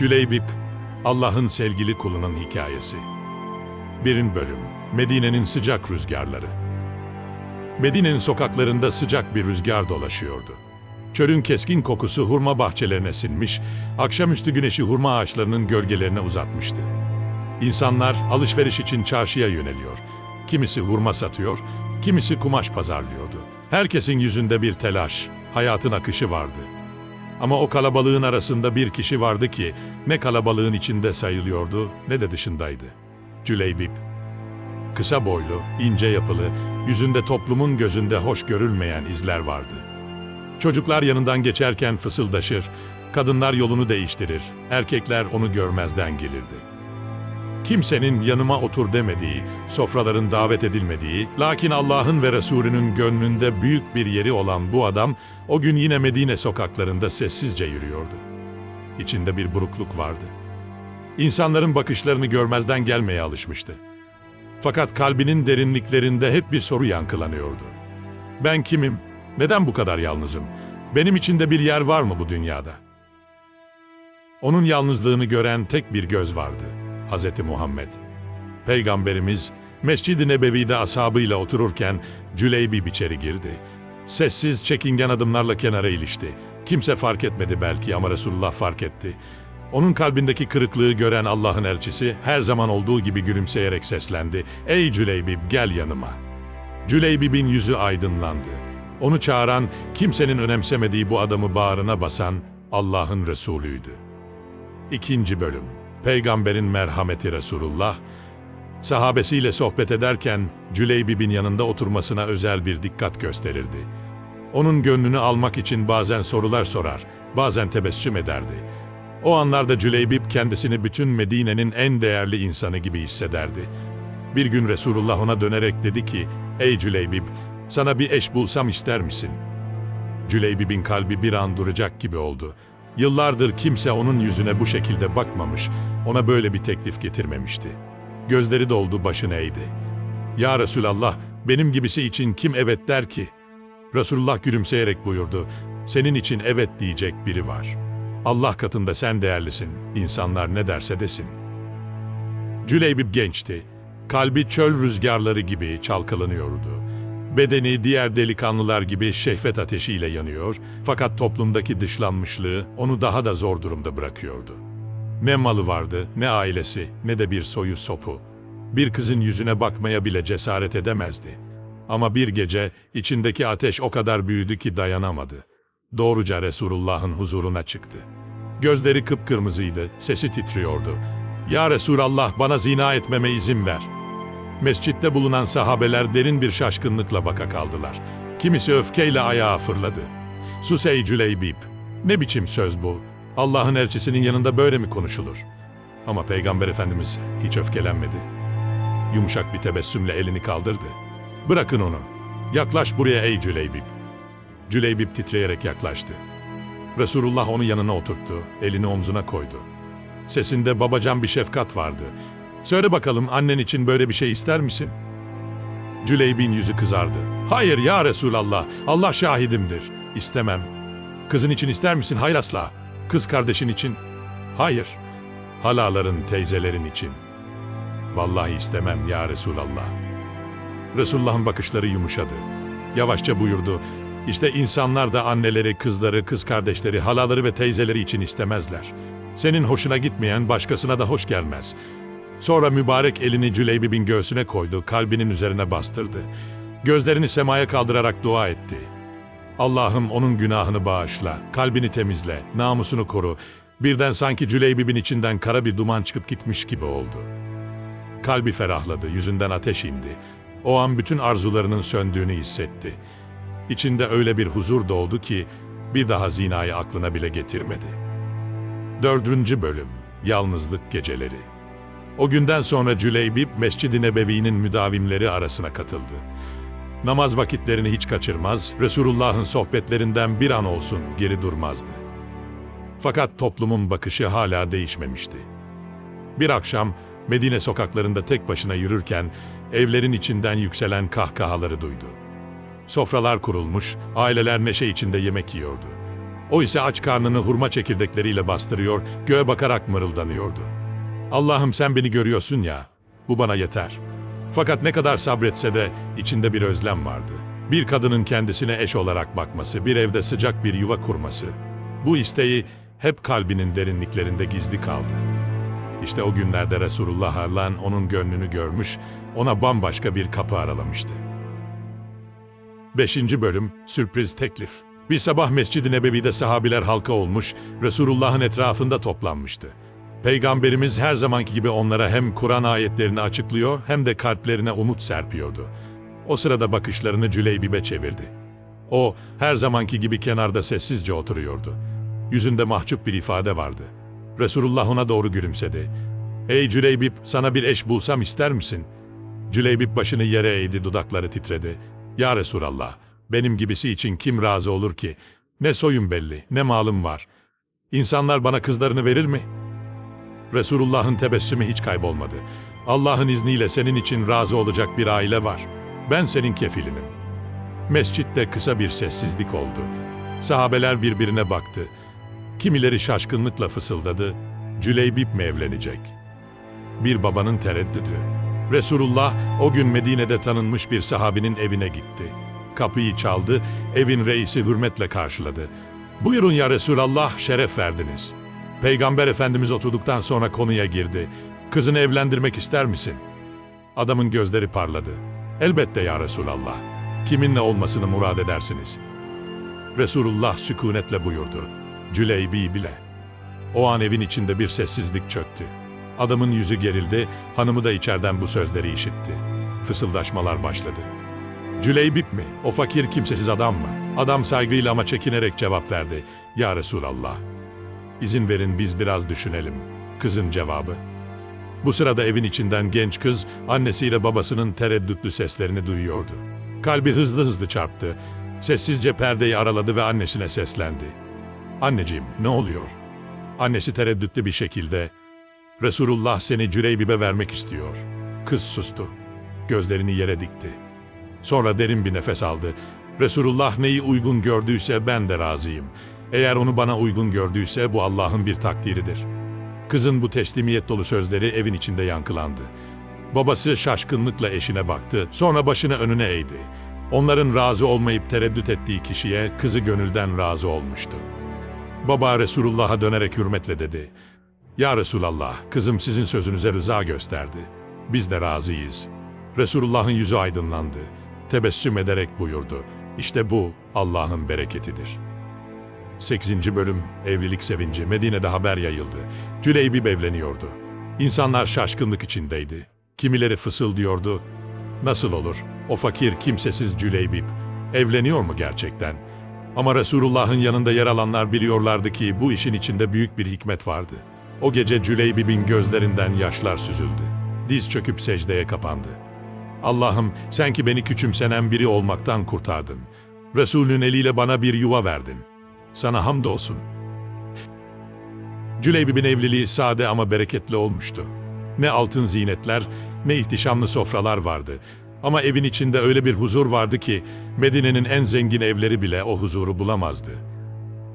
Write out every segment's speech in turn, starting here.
Cüleybip, Allah'ın sevgili kulunun hikayesi. Birin bölüm, Medine'nin sıcak rüzgarları. Medine'nin sokaklarında sıcak bir rüzgar dolaşıyordu. Çölün keskin kokusu hurma bahçelerine sinmiş, akşamüstü güneşi hurma ağaçlarının gölgelerine uzatmıştı. İnsanlar alışveriş için çarşıya yöneliyor. Kimisi hurma satıyor, kimisi kumaş pazarlıyordu. Herkesin yüzünde bir telaş, hayatın akışı vardı. Ama o kalabalığın arasında bir kişi vardı ki ne kalabalığın içinde sayılıyordu ne de dışındaydı. Cüleybip. Kısa boylu, ince yapılı, yüzünde toplumun gözünde hoş görülmeyen izler vardı. Çocuklar yanından geçerken fısıldaşır, kadınlar yolunu değiştirir, erkekler onu görmezden gelirdi. Kimsenin yanıma otur demediği, sofraların davet edilmediği, lakin Allah'ın ve Resulünün gönlünde büyük bir yeri olan bu adam, o gün yine Medine sokaklarında sessizce yürüyordu. İçinde bir burukluk vardı. İnsanların bakışlarını görmezden gelmeye alışmıştı. Fakat kalbinin derinliklerinde hep bir soru yankılanıyordu. Ben kimim? Neden bu kadar yalnızım? Benim içinde bir yer var mı bu dünyada? Onun yalnızlığını gören tek bir göz vardı. Hazreti Muhammed. Peygamberimiz Mescid-i Nebevi'de ashabıyla otururken Cüleybib içeri girdi. Sessiz, çekingen adımlarla kenara ilişti. Kimse fark etmedi belki ama Resulullah fark etti. Onun kalbindeki kırıklığı gören Allah'ın elçisi her zaman olduğu gibi gülümseyerek seslendi. Ey Cüleybib gel yanıma. Cüleybib'in yüzü aydınlandı. Onu çağıran, kimsenin önemsemediği bu adamı bağrına basan Allah'ın Resulüydü. İkinci bölüm. Peygamberin merhameti Resulullah, sahabesiyle sohbet ederken Cüleybib'in yanında oturmasına özel bir dikkat gösterirdi. Onun gönlünü almak için bazen sorular sorar, bazen tebessüm ederdi. O anlarda Cüleybib kendisini bütün Medine'nin en değerli insanı gibi hissederdi. Bir gün Resulullah ona dönerek dedi ki, Ey Cüleybib, sana bir eş bulsam ister misin? Cüleybib'in kalbi bir an duracak gibi oldu. Yıllardır kimse onun yüzüne bu şekilde bakmamış, ona böyle bir teklif getirmemişti. Gözleri doldu, başını eğdi. Ya Resulallah, benim gibisi için kim evet der ki? Resulullah gülümseyerek buyurdu, senin için evet diyecek biri var. Allah katında sen değerlisin, insanlar ne derse desin. Cüleybib gençti. Kalbi çöl rüzgarları gibi çalkalanıyordu. Bedeni diğer delikanlılar gibi şehvet ateşiyle yanıyor fakat toplumdaki dışlanmışlığı onu daha da zor durumda bırakıyordu. Ne malı vardı, ne ailesi, ne de bir soyu sopu. Bir kızın yüzüne bakmaya bile cesaret edemezdi. Ama bir gece içindeki ateş o kadar büyüdü ki dayanamadı. Doğruca Resulullah'ın huzuruna çıktı. Gözleri kıpkırmızıydı, sesi titriyordu. Ya Resulallah bana zina etmeme izin ver.'' Mescitte bulunan sahabeler derin bir şaşkınlıkla baka kaldılar. Kimisi öfkeyle ayağa fırladı. Sus ey Cüleybib! Ne biçim söz bu? Allah'ın elçisinin yanında böyle mi konuşulur? Ama Peygamber Efendimiz hiç öfkelenmedi. Yumuşak bir tebessümle elini kaldırdı. Bırakın onu. Yaklaş buraya ey Cüleybib. Cüleybib titreyerek yaklaştı. Resulullah onu yanına oturttu, elini omzuna koydu. Sesinde babacan bir şefkat vardı. Söyle bakalım annen için böyle bir şey ister misin? Cüleybin yüzü kızardı. Hayır ya Resulallah, Allah şahidimdir. İstemem. Kızın için ister misin? Hayır asla. Kız kardeşin için? Hayır. Halaların, teyzelerin için. Vallahi istemem ya Resulallah. Resulullah'ın bakışları yumuşadı. Yavaşça buyurdu. İşte insanlar da anneleri, kızları, kız kardeşleri, halaları ve teyzeleri için istemezler. Senin hoşuna gitmeyen başkasına da hoş gelmez. Sonra mübarek elini Cüleybib'in göğsüne koydu, kalbinin üzerine bastırdı. Gözlerini semaya kaldırarak dua etti. Allah'ım onun günahını bağışla, kalbini temizle, namusunu koru. Birden sanki Cüleybib'in içinden kara bir duman çıkıp gitmiş gibi oldu. Kalbi ferahladı, yüzünden ateş indi. O an bütün arzularının söndüğünü hissetti. İçinde öyle bir huzur doğdu ki bir daha zinayı aklına bile getirmedi. Dördüncü bölüm Yalnızlık Geceleri o günden sonra Cüleybib, Mescid-i Nebevi'nin müdavimleri arasına katıldı. Namaz vakitlerini hiç kaçırmaz, Resulullah'ın sohbetlerinden bir an olsun geri durmazdı. Fakat toplumun bakışı hala değişmemişti. Bir akşam Medine sokaklarında tek başına yürürken evlerin içinden yükselen kahkahaları duydu. Sofralar kurulmuş, aileler neşe içinde yemek yiyordu. O ise aç karnını hurma çekirdekleriyle bastırıyor, göğe bakarak mırıldanıyordu. Allah'ım sen beni görüyorsun ya, bu bana yeter. Fakat ne kadar sabretse de içinde bir özlem vardı. Bir kadının kendisine eş olarak bakması, bir evde sıcak bir yuva kurması. Bu isteği hep kalbinin derinliklerinde gizli kaldı. İşte o günlerde Resulullah Arlan onun gönlünü görmüş, ona bambaşka bir kapı aralamıştı. 5. Bölüm Sürpriz Teklif Bir sabah Mescid-i Nebevi'de sahabiler halka olmuş, Resulullah'ın etrafında toplanmıştı. Peygamberimiz her zamanki gibi onlara hem Kur'an ayetlerini açıklıyor hem de kalplerine umut serpiyordu. O sırada bakışlarını Cüleybib'e çevirdi. O her zamanki gibi kenarda sessizce oturuyordu. Yüzünde mahcup bir ifade vardı. Resulullah ona doğru gülümsedi. ''Ey Cüleybib, sana bir eş bulsam ister misin?'' Cüleybib başını yere eğdi, dudakları titredi. ''Ya Resulallah, benim gibisi için kim razı olur ki? Ne soyum belli, ne malım var. İnsanlar bana kızlarını verir mi?'' Resulullah'ın tebessümü hiç kaybolmadı. Allah'ın izniyle senin için razı olacak bir aile var. Ben senin kefilinim. Mescitte kısa bir sessizlik oldu. Sahabeler birbirine baktı. Kimileri şaşkınlıkla fısıldadı. Cüleybip mi evlenecek? Bir babanın tereddüdü. Resulullah o gün Medine'de tanınmış bir sahabinin evine gitti. Kapıyı çaldı, evin reisi hürmetle karşıladı. Buyurun ya Resulallah, şeref verdiniz. Peygamber Efendimiz oturduktan sonra konuya girdi. Kızını evlendirmek ister misin? Adamın gözleri parladı. Elbette ya Resulallah. Kiminle olmasını murad edersiniz? Resulullah sükunetle buyurdu. Cüleybi bile. O an evin içinde bir sessizlik çöktü. Adamın yüzü gerildi, hanımı da içeriden bu sözleri işitti. Fısıldaşmalar başladı. Cüleybip mi? O fakir kimsesiz adam mı? Adam saygıyla ama çekinerek cevap verdi. Ya Resulallah. İzin verin biz biraz düşünelim. Kızın cevabı. Bu sırada evin içinden genç kız annesiyle babasının tereddütlü seslerini duyuyordu. Kalbi hızlı hızlı çarptı. Sessizce perdeyi araladı ve annesine seslendi. Anneciğim ne oluyor? Annesi tereddütlü bir şekilde Resulullah seni Cüreybib'e vermek istiyor. Kız sustu. Gözlerini yere dikti. Sonra derin bir nefes aldı. Resulullah neyi uygun gördüyse ben de razıyım. Eğer onu bana uygun gördüyse bu Allah'ın bir takdiridir. Kızın bu teslimiyet dolu sözleri evin içinde yankılandı. Babası şaşkınlıkla eşine baktı, sonra başını önüne eğdi. Onların razı olmayıp tereddüt ettiği kişiye kızı gönülden razı olmuştu. Baba Resulullah'a dönerek hürmetle dedi. Ya Resulallah, kızım sizin sözünüze rıza gösterdi. Biz de razıyız. Resulullah'ın yüzü aydınlandı. Tebessüm ederek buyurdu. İşte bu Allah'ın bereketidir. 8. Bölüm Evlilik Sevinci Medine'de haber yayıldı. Cüleybib evleniyordu. İnsanlar şaşkınlık içindeydi. Kimileri fısıldıyordu. Nasıl olur? O fakir kimsesiz Cüleybib evleniyor mu gerçekten? Ama Resulullah'ın yanında yer alanlar biliyorlardı ki bu işin içinde büyük bir hikmet vardı. O gece Cüleybib'in gözlerinden yaşlar süzüldü. Diz çöküp secdeye kapandı. Allah'ım sen ki beni küçümsenen biri olmaktan kurtardın. Resulün eliyle bana bir yuva verdin. Sana hamdolsun. Cüleybib'in evliliği sade ama bereketli olmuştu. Ne altın zinetler, ne ihtişamlı sofralar vardı. Ama evin içinde öyle bir huzur vardı ki Medine'nin en zengin evleri bile o huzuru bulamazdı.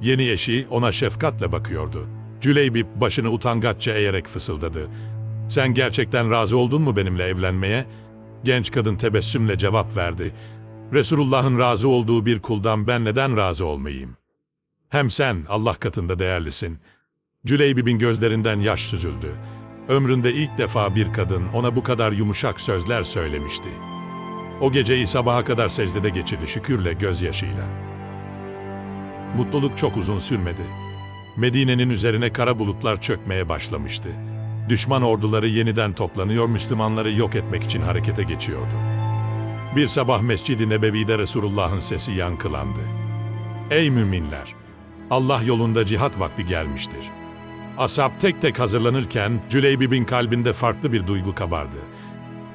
Yeni eşi ona şefkatle bakıyordu. Cüleybib başını utangaçça eğerek fısıldadı. Sen gerçekten razı oldun mu benimle evlenmeye? Genç kadın tebessümle cevap verdi. Resulullah'ın razı olduğu bir kuldan ben neden razı olmayayım? Hem sen Allah katında değerlisin. Cüleybib'in gözlerinden yaş süzüldü. Ömründe ilk defa bir kadın ona bu kadar yumuşak sözler söylemişti. O geceyi sabaha kadar secdede geçirdi şükürle gözyaşıyla. Mutluluk çok uzun sürmedi. Medine'nin üzerine kara bulutlar çökmeye başlamıştı. Düşman orduları yeniden toplanıyor, Müslümanları yok etmek için harekete geçiyordu. Bir sabah Mescid-i Nebevi'de Resulullah'ın sesi yankılandı. Ey müminler! Allah yolunda cihat vakti gelmiştir. Ashab tek tek hazırlanırken Cüleybib'in kalbinde farklı bir duygu kabardı.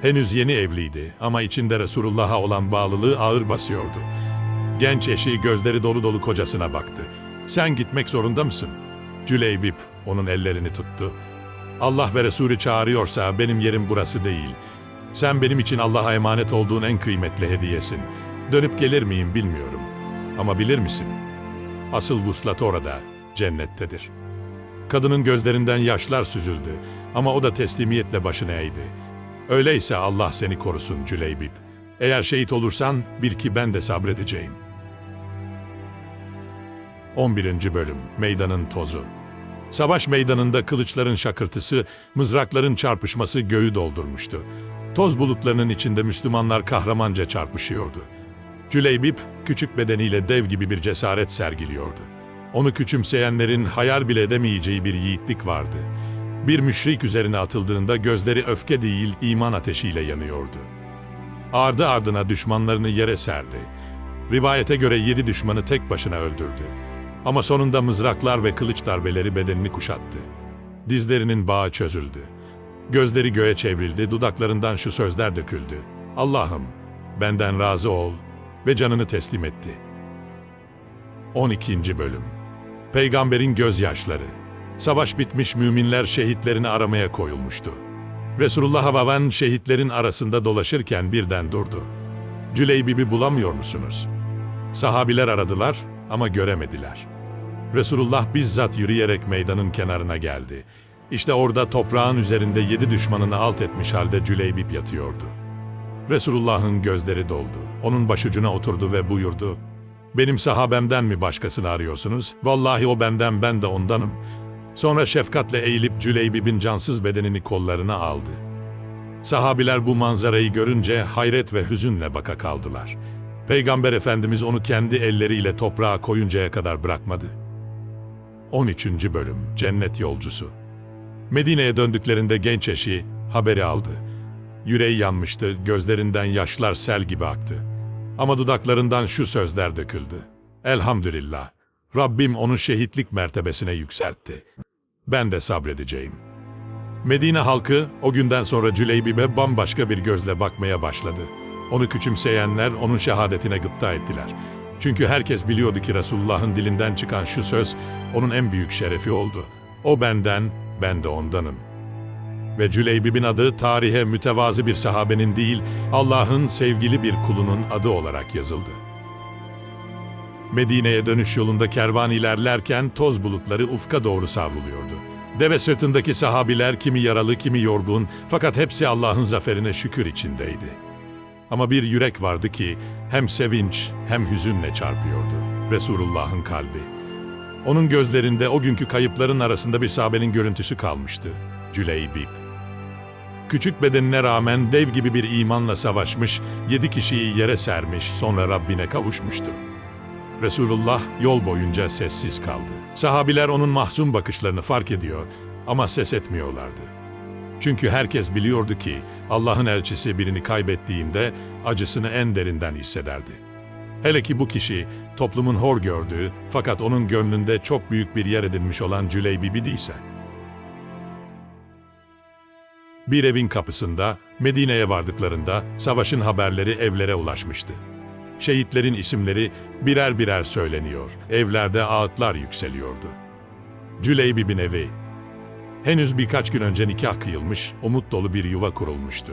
Henüz yeni evliydi ama içinde Resulullah'a olan bağlılığı ağır basıyordu. Genç eşi gözleri dolu dolu kocasına baktı. Sen gitmek zorunda mısın? Cüleybib onun ellerini tuttu. Allah ve Resulü çağırıyorsa benim yerim burası değil. Sen benim için Allah'a emanet olduğun en kıymetli hediyesin. Dönüp gelir miyim bilmiyorum. Ama bilir misin? Asıl vuslat orada, cennettedir. Kadının gözlerinden yaşlar süzüldü ama o da teslimiyetle başını eğdi. Öyleyse Allah seni korusun Cüleybip. Eğer şehit olursan bil ki ben de sabredeceğim. 11. Bölüm Meydanın Tozu Savaş meydanında kılıçların şakırtısı, mızrakların çarpışması göğü doldurmuştu. Toz bulutlarının içinde Müslümanlar kahramanca çarpışıyordu. Cüleybip küçük bedeniyle dev gibi bir cesaret sergiliyordu. Onu küçümseyenlerin hayal bile edemeyeceği bir yiğitlik vardı. Bir müşrik üzerine atıldığında gözleri öfke değil iman ateşiyle yanıyordu. Ardı ardına düşmanlarını yere serdi. Rivayete göre yedi düşmanı tek başına öldürdü. Ama sonunda mızraklar ve kılıç darbeleri bedenini kuşattı. Dizlerinin bağı çözüldü. Gözleri göğe çevrildi, dudaklarından şu sözler döküldü. Allah'ım, benden razı ol ve canını teslim etti. 12. Bölüm Peygamberin gözyaşları Savaş bitmiş müminler şehitlerini aramaya koyulmuştu. Resulullah Havaven şehitlerin arasında dolaşırken birden durdu. Cüleybib'i bulamıyor musunuz? Sahabiler aradılar ama göremediler. Resulullah bizzat yürüyerek meydanın kenarına geldi. İşte orada toprağın üzerinde yedi düşmanını alt etmiş halde Cüleybip yatıyordu. Resulullah'ın gözleri doldu. Onun başucuna oturdu ve buyurdu. Benim sahabemden mi başkasını arıyorsunuz? Vallahi o benden ben de ondanım. Sonra şefkatle eğilip Cüleybib'in cansız bedenini kollarına aldı. Sahabiler bu manzarayı görünce hayret ve hüzünle baka kaldılar. Peygamber Efendimiz onu kendi elleriyle toprağa koyuncaya kadar bırakmadı. 13. Bölüm Cennet Yolcusu Medine'ye döndüklerinde genç eşi haberi aldı. Yüreği yanmıştı, gözlerinden yaşlar sel gibi aktı. Ama dudaklarından şu sözler döküldü. Elhamdülillah, Rabbim onu şehitlik mertebesine yükseltti. Ben de sabredeceğim. Medine halkı o günden sonra Cüleybib'e bambaşka bir gözle bakmaya başladı. Onu küçümseyenler onun şehadetine gıpta ettiler. Çünkü herkes biliyordu ki Resulullah'ın dilinden çıkan şu söz onun en büyük şerefi oldu. O benden, ben de ondanım. Ve Cüleybib'in adı tarihe mütevazı bir sahabenin değil, Allah'ın sevgili bir kulunun adı olarak yazıldı. Medine'ye dönüş yolunda kervan ilerlerken toz bulutları ufka doğru savruluyordu. Deve sırtındaki sahabiler kimi yaralı kimi yorgun fakat hepsi Allah'ın zaferine şükür içindeydi. Ama bir yürek vardı ki hem sevinç hem hüzünle çarpıyordu. Resulullah'ın kalbi. Onun gözlerinde o günkü kayıpların arasında bir sahabenin görüntüsü kalmıştı. Cüleybib. Küçük bedenine rağmen dev gibi bir imanla savaşmış, yedi kişiyi yere sermiş, sonra Rabbine kavuşmuştu. Resulullah yol boyunca sessiz kaldı. Sahabiler onun mahzun bakışlarını fark ediyor ama ses etmiyorlardı. Çünkü herkes biliyordu ki Allah'ın elçisi birini kaybettiğinde acısını en derinden hissederdi. Hele ki bu kişi toplumun hor gördüğü fakat onun gönlünde çok büyük bir yer edinmiş olan Cüleybib'i değilse. Bir evin kapısında Medine'ye vardıklarında savaşın haberleri evlere ulaşmıştı. Şehitlerin isimleri birer birer söyleniyor, evlerde ağıtlar yükseliyordu. Cüleybib'in evi, henüz birkaç gün önce nikah kıyılmış, umut dolu bir yuva kurulmuştu.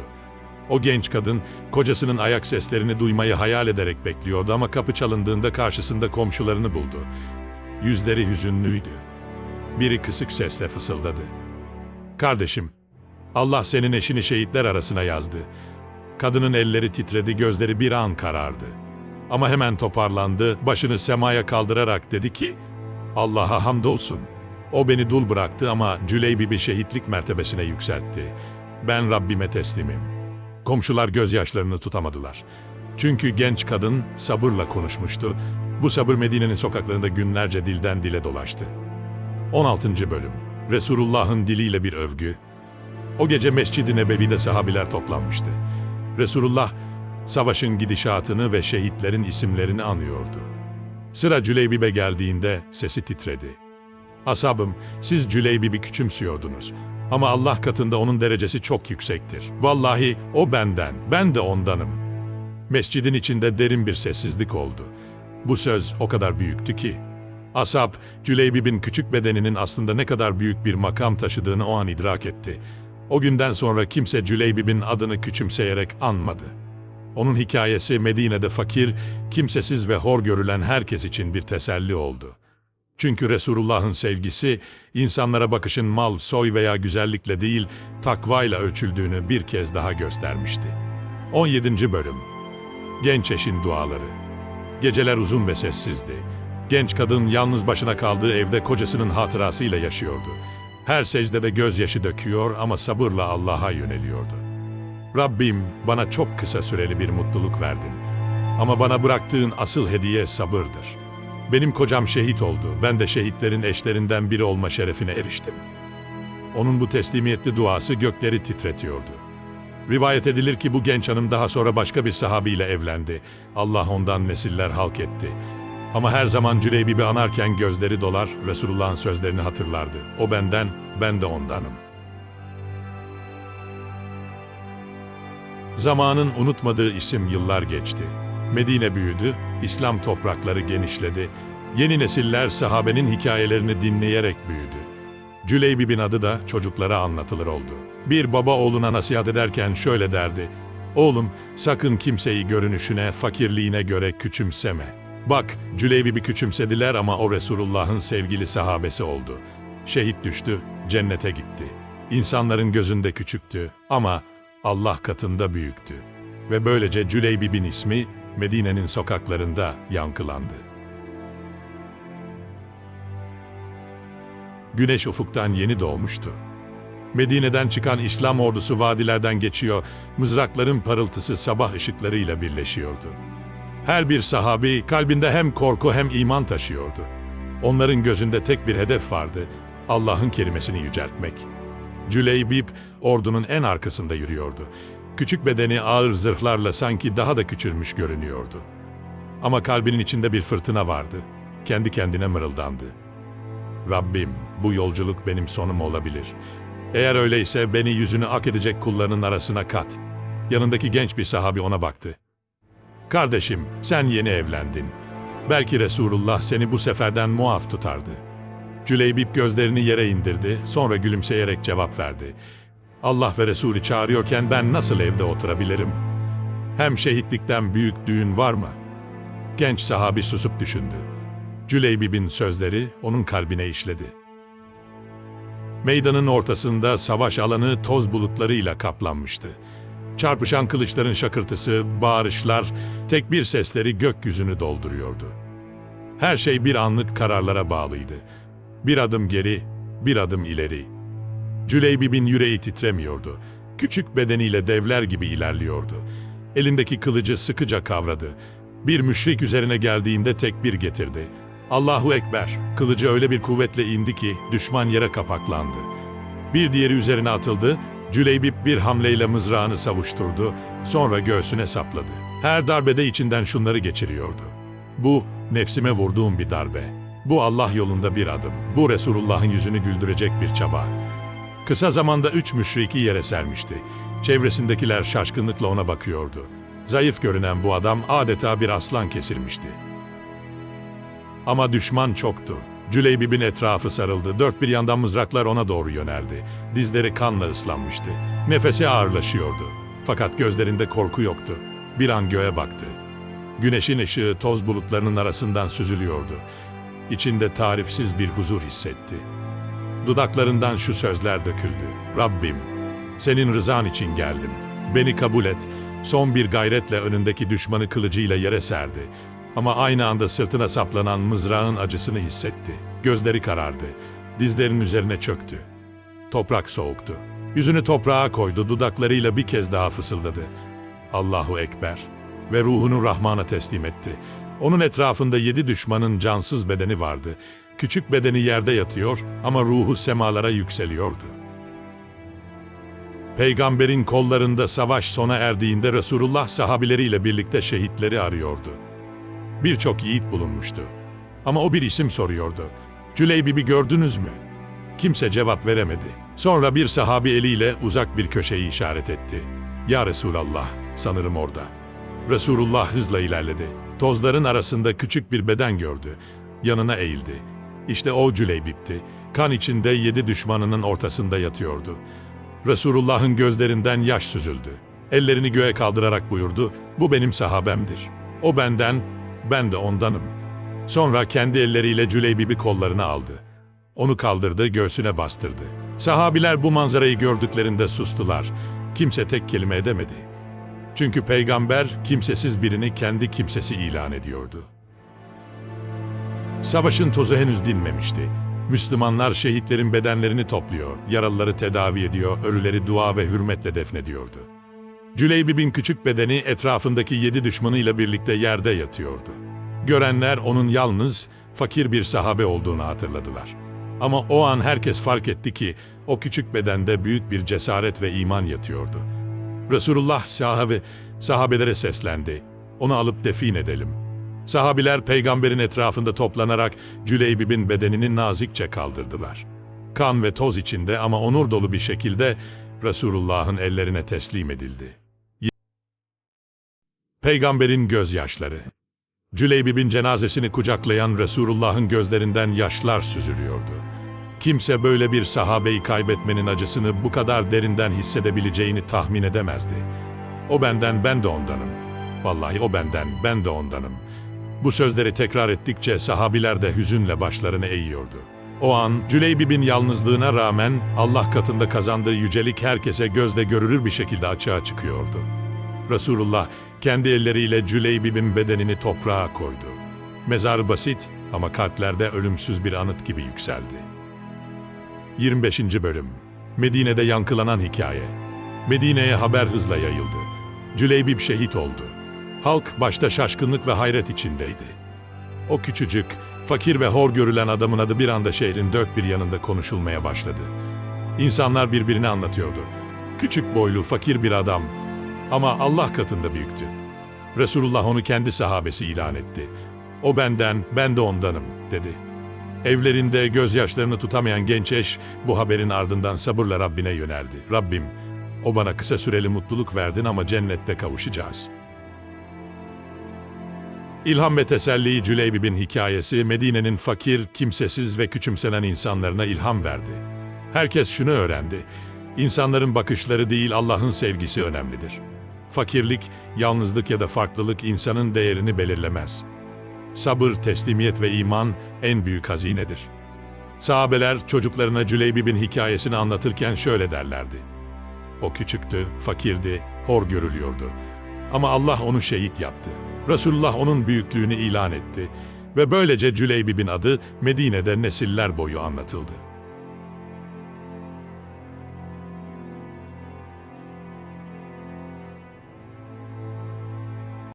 O genç kadın, kocasının ayak seslerini duymayı hayal ederek bekliyordu ama kapı çalındığında karşısında komşularını buldu. Yüzleri hüzünlüydü. Biri kısık sesle fısıldadı. Kardeşim, Allah senin eşini şehitler arasına yazdı. Kadının elleri titredi, gözleri bir an karardı. Ama hemen toparlandı, başını semaya kaldırarak dedi ki, Allah'a hamdolsun. O beni dul bıraktı ama Cüleybib'i şehitlik mertebesine yükseltti. Ben Rabbime teslimim. Komşular gözyaşlarını tutamadılar. Çünkü genç kadın sabırla konuşmuştu. Bu sabır Medine'nin sokaklarında günlerce dilden dile dolaştı. 16. Bölüm Resulullah'ın diliyle bir övgü. O gece Mescid-i Nebevi'de sahabiler toplanmıştı. Resulullah savaşın gidişatını ve şehitlerin isimlerini anıyordu. Sıra Cüleybib'e geldiğinde sesi titredi. Asabım, siz Cüleybib'i küçümsüyordunuz. Ama Allah katında onun derecesi çok yüksektir. Vallahi o benden, ben de ondanım. Mescidin içinde derin bir sessizlik oldu. Bu söz o kadar büyüktü ki. Asap, Cüleybib'in küçük bedeninin aslında ne kadar büyük bir makam taşıdığını o an idrak etti. O günden sonra kimse Cüleybib'in adını küçümseyerek anmadı. Onun hikayesi Medine'de fakir, kimsesiz ve hor görülen herkes için bir teselli oldu. Çünkü Resulullah'ın sevgisi, insanlara bakışın mal, soy veya güzellikle değil, takvayla ölçüldüğünü bir kez daha göstermişti. 17. Bölüm Genç eşin duaları Geceler uzun ve sessizdi. Genç kadın yalnız başına kaldığı evde kocasının hatırasıyla yaşıyordu. Her secdede gözyaşı döküyor ama sabırla Allah'a yöneliyordu. Rabbim bana çok kısa süreli bir mutluluk verdin. Ama bana bıraktığın asıl hediye sabırdır. Benim kocam şehit oldu. Ben de şehitlerin eşlerinden biri olma şerefine eriştim. Onun bu teslimiyetli duası gökleri titretiyordu. Rivayet edilir ki bu genç hanım daha sonra başka bir sahabiyle evlendi. Allah ondan nesiller halk etti. Ama her zaman Cüleybib'i anarken gözleri dolar, Resulullah'ın sözlerini hatırlardı. O benden, ben de ondanım. Zamanın unutmadığı isim yıllar geçti. Medine büyüdü, İslam toprakları genişledi. Yeni nesiller sahabenin hikayelerini dinleyerek büyüdü. Cüleybib'in adı da çocuklara anlatılır oldu. Bir baba oğluna nasihat ederken şöyle derdi. Oğlum sakın kimseyi görünüşüne, fakirliğine göre küçümseme. Bak Cüleybib'i küçümsediler ama o Resulullah'ın sevgili sahabesi oldu. Şehit düştü, cennete gitti. İnsanların gözünde küçüktü ama Allah katında büyüktü. Ve böylece Cüleybib'in ismi Medine'nin sokaklarında yankılandı. Güneş ufuktan yeni doğmuştu. Medine'den çıkan İslam ordusu vadilerden geçiyor, mızrakların parıltısı sabah ışıklarıyla birleşiyordu. Her bir sahabi kalbinde hem korku hem iman taşıyordu. Onların gözünde tek bir hedef vardı, Allah'ın kelimesini yüceltmek. Cüleybib ordunun en arkasında yürüyordu. Küçük bedeni ağır zırhlarla sanki daha da küçülmüş görünüyordu. Ama kalbinin içinde bir fırtına vardı. Kendi kendine mırıldandı. Rabbim, bu yolculuk benim sonum olabilir. Eğer öyleyse beni yüzünü ak edecek kullarının arasına kat. Yanındaki genç bir sahabi ona baktı. Kardeşim, sen yeni evlendin. Belki Resulullah seni bu seferden muaf tutardı. Cüleybip gözlerini yere indirdi, sonra gülümseyerek cevap verdi. Allah ve Resulü çağırıyorken ben nasıl evde oturabilirim? Hem şehitlikten büyük düğün var mı? Genç sahabi susup düşündü. Cüleybib'in sözleri onun kalbine işledi. Meydanın ortasında savaş alanı toz bulutlarıyla kaplanmıştı. Çarpışan kılıçların şakırtısı, bağırışlar, tek bir sesleri gökyüzünü dolduruyordu. Her şey bir anlık kararlara bağlıydı. Bir adım geri, bir adım ileri. Cüleybib'in yüreği titremiyordu. Küçük bedeniyle devler gibi ilerliyordu. Elindeki kılıcı sıkıca kavradı. Bir müşrik üzerine geldiğinde tekbir getirdi. Allahu Ekber. Kılıcı öyle bir kuvvetle indi ki düşman yere kapaklandı. Bir diğeri üzerine atıldı. Cüleybip bir hamleyle mızrağını savuşturdu. Sonra göğsüne sapladı. Her darbede içinden şunları geçiriyordu. Bu nefsime vurduğum bir darbe. Bu Allah yolunda bir adım. Bu Resulullah'ın yüzünü güldürecek bir çaba. Kısa zamanda üç müşriki yere sermişti. Çevresindekiler şaşkınlıkla ona bakıyordu. Zayıf görünen bu adam adeta bir aslan kesilmişti. Ama düşman çoktu. Cüleybib'in etrafı sarıldı. Dört bir yandan mızraklar ona doğru yöneldi. Dizleri kanla ıslanmıştı. Nefesi ağırlaşıyordu. Fakat gözlerinde korku yoktu. Bir an göğe baktı. Güneşin ışığı toz bulutlarının arasından süzülüyordu. İçinde tarifsiz bir huzur hissetti. Dudaklarından şu sözler döküldü. Rabbim, senin rızan için geldim. Beni kabul et. Son bir gayretle önündeki düşmanı kılıcıyla yere serdi. Ama aynı anda sırtına saplanan mızrağın acısını hissetti. Gözleri karardı. Dizlerinin üzerine çöktü. Toprak soğuktu. Yüzünü toprağa koydu, dudaklarıyla bir kez daha fısıldadı. Allahu Ekber ve ruhunu Rahman'a teslim etti. Onun etrafında yedi düşmanın cansız bedeni vardı. Küçük bedeni yerde yatıyor ama ruhu semalara yükseliyordu. Peygamberin kollarında savaş sona erdiğinde Resulullah sahabileriyle birlikte şehitleri arıyordu. Birçok yiğit bulunmuştu. Ama o bir isim soruyordu. Cüleybib'i gördünüz mü? Kimse cevap veremedi. Sonra bir sahabi eliyle uzak bir köşeyi işaret etti. Ya Resulallah, sanırım orada. Resulullah hızla ilerledi. Tozların arasında küçük bir beden gördü. Yanına eğildi. İşte o Cüleybip'ti. Kan içinde yedi düşmanının ortasında yatıyordu. Resulullah'ın gözlerinden yaş süzüldü. Ellerini göğe kaldırarak buyurdu, bu benim sahabemdir. O benden, ben de ondanım. Sonra kendi elleriyle Cüleybib'i kollarına aldı. Onu kaldırdı, göğsüne bastırdı. Sahabiler bu manzarayı gördüklerinde sustular. Kimse tek kelime edemedi. Çünkü peygamber kimsesiz birini kendi kimsesi ilan ediyordu. Savaşın tozu henüz dinmemişti. Müslümanlar şehitlerin bedenlerini topluyor, yaralıları tedavi ediyor, ölüleri dua ve hürmetle defnediyordu. Cüleybib'in küçük bedeni etrafındaki yedi düşmanıyla birlikte yerde yatıyordu. Görenler onun yalnız, fakir bir sahabe olduğunu hatırladılar. Ama o an herkes fark etti ki o küçük bedende büyük bir cesaret ve iman yatıyordu. Resulullah sahabe, sahabelere seslendi. Onu alıp defin edelim. Sahabiler peygamberin etrafında toplanarak Cüleybib'in bedenini nazikçe kaldırdılar. Kan ve toz içinde ama onur dolu bir şekilde Resulullah'ın ellerine teslim edildi. Peygamberin gözyaşları. Cüleybib'in cenazesini kucaklayan Resulullah'ın gözlerinden yaşlar süzülüyordu. Kimse böyle bir sahabeyi kaybetmenin acısını bu kadar derinden hissedebileceğini tahmin edemezdi. O benden, ben de ondanım. Vallahi o benden, ben de ondanım. Bu sözleri tekrar ettikçe sahabiler de hüzünle başlarını eğiyordu. O an Cüleybib'in yalnızlığına rağmen Allah katında kazandığı yücelik herkese gözle görülür bir şekilde açığa çıkıyordu. Resulullah kendi elleriyle Cüleybib'in bedenini toprağa koydu. Mezar basit ama kalplerde ölümsüz bir anıt gibi yükseldi. 25. Bölüm Medine'de yankılanan hikaye Medine'ye haber hızla yayıldı. Cüleybib şehit oldu. Halk başta şaşkınlık ve hayret içindeydi. O küçücük, fakir ve hor görülen adamın adı bir anda şehrin dört bir yanında konuşulmaya başladı. İnsanlar birbirini anlatıyordu. Küçük boylu, fakir bir adam ama Allah katında büyüktü. Resulullah onu kendi sahabesi ilan etti. O benden, ben de ondanım, dedi. Evlerinde gözyaşlarını tutamayan genç eş bu haberin ardından sabırla Rabbine yöneldi. Rabbim, o bana kısa süreli mutluluk verdin ama cennette kavuşacağız. İlham ve teselli Cüleybib'in hikayesi Medine'nin fakir, kimsesiz ve küçümsenen insanlarına ilham verdi. Herkes şunu öğrendi. İnsanların bakışları değil Allah'ın sevgisi önemlidir. Fakirlik, yalnızlık ya da farklılık insanın değerini belirlemez. Sabır, teslimiyet ve iman en büyük hazinedir. Sahabeler çocuklarına Cüleybib'in hikayesini anlatırken şöyle derlerdi. O küçüktü, fakirdi, hor görülüyordu. Ama Allah onu şehit yaptı. Resulullah onun büyüklüğünü ilan etti ve böylece Cüleybib'in adı Medine'de nesiller boyu anlatıldı.